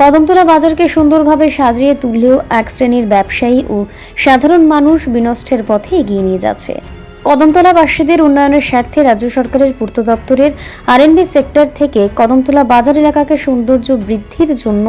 কদমতলা বাজারকে সুন্দরভাবে সাজিয়ে তুললেও এক শ্রেণির ব্যবসায়ী ও সাধারণ মানুষ বিনষ্টের পথে এগিয়ে নিয়ে যাচ্ছে। কদমতলাবাসীদের উন্নয়নের স্বার্থে রাজ্য সরকারের পূর্ত দপ্তরের আরএনবি সেক্টর থেকে কদমতলা বাজার এলাকাকে সৌন্দর্য বৃদ্ধির জন্য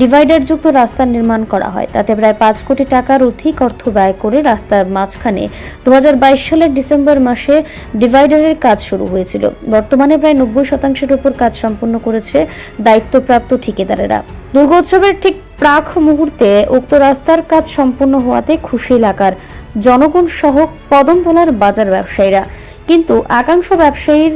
ডিভাইডারযুক্ত রাস্তা নির্মাণ করা হয়। তাতে প্রায় পাঁচ কোটি টাকার অধিক অর্থ ব্যয় করে রাস্তার মাঝখানে দু হাজার বাইশ সালের ডিসেম্বর মাসে ডিভাইডারের কাজ শুরু হয়েছিল। বর্তমানে প্রায় নব্বই শতাংশের উপর কাজ সম্পন্ন করেছে দায়িত্বপ্রাপ্ত ঠিকাদারেরা। দুর্গোৎসবের ঠিক প্রাক মুহূর্তে উক্ত রাস্তার কাজ সম্পূর্ণ হওয়াতে খুশি এলাকার জনগণ সহ কদমতলার বাজার ব্যবসায়ীরা। কিন্তু একাংশ ব্যবসায়ীর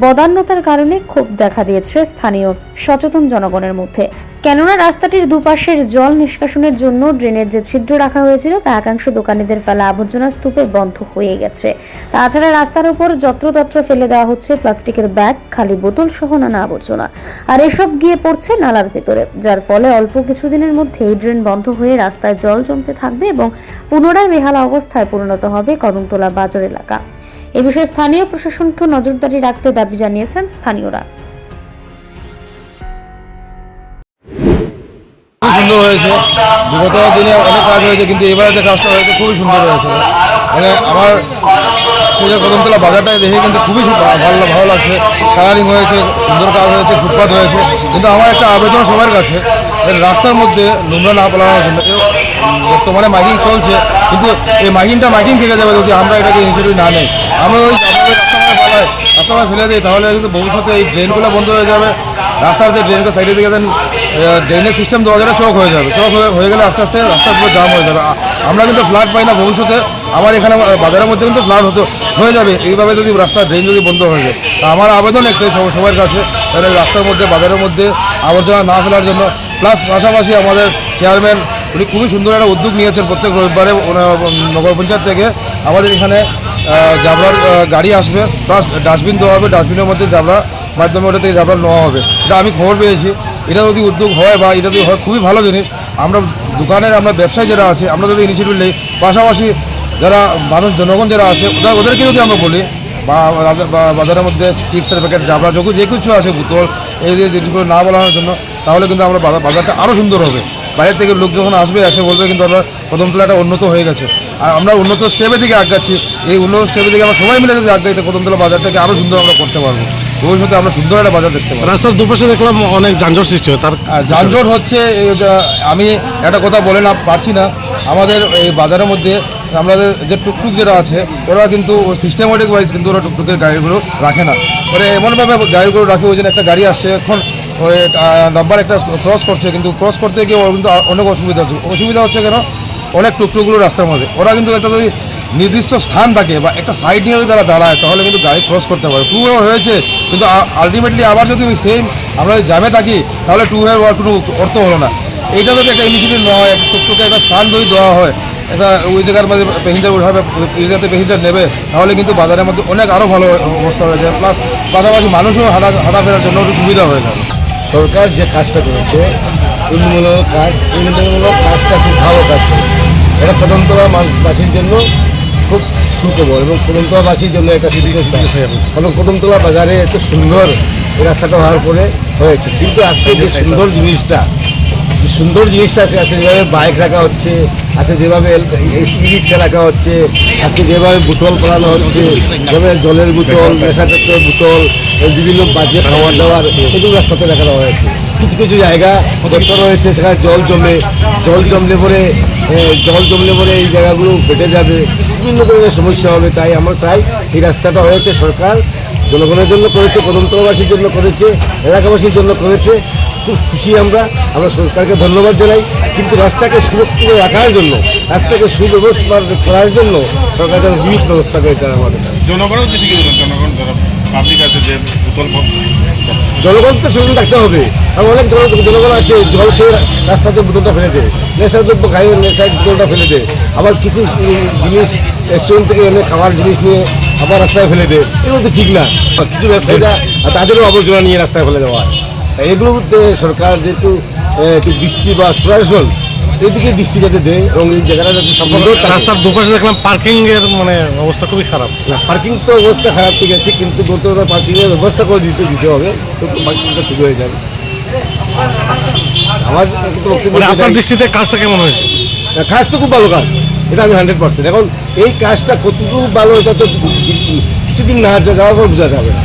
বদান্যতার কারণে ক্ষোভ দেখা দিয়েছে স্থানীয় সচেতন জনগণের মধ্যে। কেননা রাস্তাটির দুপাশের জল নিষ্কাশনের জন্য ড্রেনের যে ছিদ্র রাখা হয়েছিল, তা একাংশ দোকানিদের ফেলা আবর্জনা স্তূপে বন্ধ হয়ে গেছে। তাছাড়া রাস্তার উপর যত্রতত্র ফেলে দেওয়া হচ্ছে প্লাস্টিকের ব্যাগ, খালি বোতল সহ নানা আবর্জনা। আর এসব গিয়ে পড়ছে নালার ভেতরে, যার ফলে অল্প কিছুদিনের মধ্যেই ড্রেন বন্ধ হয়ে রাস্তায় জল জমতে থাকবে এবং পুনরায় বেহাল অবস্থায় পরিণত হবে কদমতলা বাজার এলাকা। এ বিষয়ে স্থানীয় প্রশাসনকে নজরদারি রাখতে দাবি জানিয়েছেন স্থানীয়রা। সুন্দর হয়েছে। বিগত দিনে অনেক কাজ হয়েছে, কিন্তু এবারে যে কাজটা হয়েছে, খুবই সুন্দর হয়েছে। মানে আমার সোজা কদমতলা বাজারটায় দেখে কিন্তু খুবই ভালো ভালো লাগছে। কালারিং হয়েছে, সুন্দর কাজ হয়েছে ফুটপাথ হয়েছে। কিন্তু আমার একটা আবেদন সবার কাছে। এই রাস্তার মধ্যে নোংরা না পালানোর জন্য। বর্তমানে মাইকিং চলছে, কিন্তু এই মাইকিংটা মাইকিং থেকে যাবে যদি আমরা এটাকে ইনিশিয়েটিভ না নেই। আমরা ওই রাস্তায় ফেলাই ফেলে দিই, তাহলে কিন্তু ভবিষ্যতে এই ড্রেনগুলো বন্ধ হয়ে যাবে। রাস্তার যে ড্রেনগুলো সাইডে দিকে ড্রেনের সিস্টেম যাবে চক হয়ে যাবে। চক হয়ে গেলে আস্তে আস্তে রাস্তা পুরো জাম হয়ে যাবে। আমরা কিন্তু ফ্লাড পাই না ভবিষ্যতে। আমার এখানে বাজারের মধ্যে কিন্তু ফ্লাড হতো হয়ে যাবে। এইভাবে যদি রাস্তার ড্রেন যদি বন্ধ হয়ে যায়। তা আমার আবেদন একটাই সব- সবার কাছে তাহলে রাস্তার মধ্যে, বাজারের মধ্যে আবর্জনা না ফেলার জন্য। প্লাস পাশাপাশি আমাদের চেয়ারম্যান উনি খুবই সুন্দর একটা উদ্যোগ নিয়েছেন প্রত্যেক রবিবারে নগর পঞ্চায়েত থেকে। আমাদের এখানে জাবরার গাড়ি আসবে। প্লাস ডাস্টবিন দেওয়া হবে। ডাস্টবিনের মধ্যে জাবরা, মাধ্যমে ওটা থেকে জাবরা নেওয়া হবে। এটা আমি খবর পেয়েছি। এটা যদি উদ্যোগ হয় বা এটা যদি হয়, খুবই ভালো জিনিস। আমরা দোকানের, আমরা ব্যবসায়ী যারা আছে, আমরা যদি ইনিশিয়েটিভ নিই, পাশাপাশি যারা মানুষ, জনগণ যারা আছে ওদেরকে যদি আমরা বলি, বা বাজারের মধ্যে চিপসের প্যাকেট জাবরা, যখন যে কিছু আছে, বোতল, এই যে জিনিসগুলো না বলানোর জন্য, তাহলে কিন্তু আমরা বাজার- বাজারটা আরও সুন্দর হবে। বাইরের থেকে লোক যখন আসবে, এসে বলবে কিন্তু আমরা প্রথম কদমতলাটা উন্নত হয়ে গেছে। আর আমরা উন্নত স্টেপের দিকে আগাচ্ছি। এই উন্নত স্টেপের দিকে আমরা সবাই মিলে যদি আগাই, তো কদমতলা বাজারটাকে আরও সুন্দর আমরা করতে পারব। ভবিষ্যতে আমরা সুন্দর একটা বাজার দেখতে পাবো। রাস্তার দুপাশে দেখলাম অনেক যানজট সৃষ্টি হয় তার যানজট হচ্ছে আমি একটা কথা বলে না পারছি না। আমাদের এই বাজারের মধ্যে আমাদের যে টুকটুক যারা আছে ওরা কিন্তু সিস্টেমেটিক ওয়াইজ কিন্তু ওরা টুকটুকের গাড়িগুলো রাখে না। ওরা এমনভাবে গাড়িগুলো রাখে ওই জন্য একটা গাড়ি আসছে এখন ওই নাম্বার একটা ক্রস করছে কিন্তু ক্রস করতে গিয়ে ওর কিন্তু অনেক অসুবিধা হচ্ছে। অসুবিধা হচ্ছে কেন? অনেক টুকটুকগুলো রাস্তার মধ্যে। ওরা কিন্তু একটা যদি নির্দিষ্ট স্থান থাকে বা একটা সাইড নিয়ে যদি তারা দাঁড়ায়, তাহলে কিন্তু গাড়ি ক্রস করতে পারে। টু ওয়ে হয়েছে, কিন্তু আলটিমেটলি আবার যদি ওই সেম আমরা জ্যামে থাকি, তাহলে টু ওয়ে কোনো অর্থ হলো না। এইটা যদি একটা ইনিশিয়েটিভ নেওয়া হয়, একটা টুকটুকে একটা স্থান যদি দেওয়া হয়, একটা ওই জায়গার মধ্যে প্যাসেঞ্জার উঠাবে এই জায়গাতে প্যাসেঞ্জার নেবে, তাহলে কিন্তু বাজারের মধ্যে অনেক আরও ভালো অবস্থা হয়ে যায় প্লাস পাশাপাশি মানুষও হাঁটা হাঁটাফেরার জন্য একটু সুবিধা হয়ে যাবে। সরকার যে কাজটা করেছে, উন্নয়নমূলক কাজ, উন্নয়নমূলক কাজটা খুব ভালো কাজ করেছে। এটা কদমতলা মানুষবাসীর জন্য খুব সুখবর এবং কদমতলাবাসীর জন্য একটা সুবিধা কারণ কদমতলা বাজারে এত সুন্দর রাস্তাটা হওয়ার পরে হয়েছে। কিন্তু আজকে যে সুন্দর জিনিসটা, যে সুন্দর জিনিসটা আছে, আজকে যেভাবে বাইক রাখা হচ্ছে, আজকে যেভাবে ই রিক্সা রাখা হচ্ছে, আজকে যেভাবে বোতল করানো হচ্ছে, যেভাবে জলের বোতল নেশাজাতীয় বোতল বিভিন্ন বাজে খাবার দাবার, এগুলো রাস্তাতে রাখা হয়েছে। কিছু কিছু জায়গা গর্ত রয়েছে, সেখানে জল জমে, জল জমলে পরে জল জমলে পরে এই জায়গাগুলো ফেটে যাবে। বিভিন্ন ধরনের সমস্যা হবে তাই আমরা চাই এই রাস্তাটা হয়েছে সরকার জনগণের জন্য করেছে কদমতলাবাসীর জন্য করেছে এলাকাবাসীর জন্য করেছে। খুব খুশি আমরা আমরা সরকারকে ধন্যবাদ জানাই। কিন্তু রাস্তাকে সুরক্ষিত রাখার জন্য রাস্তাকে সুব্যবস্থা করার জন্য সরকার যেন বিহিত ব্যবস্থা করে তারা আমাদের। জনগণ পাবলিক আছে যে জনগণ তো সচেতন থাকতে হবে। কারণ অনেক জন জনগণ আছে জল খেয়ে রাস্তাতে বোতলটা ফেলে দেয় নেশা দ্রব্য খাইয়ে নেশায় বোতলটা ফেলে দেয় আবার কিছু জিনিস রেস্টুরেন্ট থেকে এনে খাবার জিনিস নিয়ে আবার রাস্তায় ফেলে দেয়। এগুলো তো ঠিক না। কিছু ব্যবসায়ীরা তাদেরও আবর্জনা নিয়ে রাস্তায় ফেলে দেওয়া হয়। এগুলোতে সরকার যেহেতু একটু দৃষ্টি বা প্রশাসন এদিকে দৃষ্টি যাতে দেয় এবং এই জায়গাটা যাতে রাস্তার দুপাশে দেখলাম পার্কিং এর মানে অবস্থা খুবই খারাপ। না পার্কিং তো অবস্থা খারাপ ঠিক আছে কিন্তু গত পার্কিং এর ব্যবস্থা করে দিতে দিতে হবে। তো পার্কিংটা ঠিক হয়ে যাবে। আমার মানে আপনার দৃষ্টিতে কাজটা কেমন হয়েছে? কাজ তো খুব ভালো কাজ। এটা আমি হান্ড্রেড পার্সেন্ট এখন এই কাজটা কতটুকু ভালো, এটা তো কিছুদিন না যাওয়ার পর বোঝা যাবে। না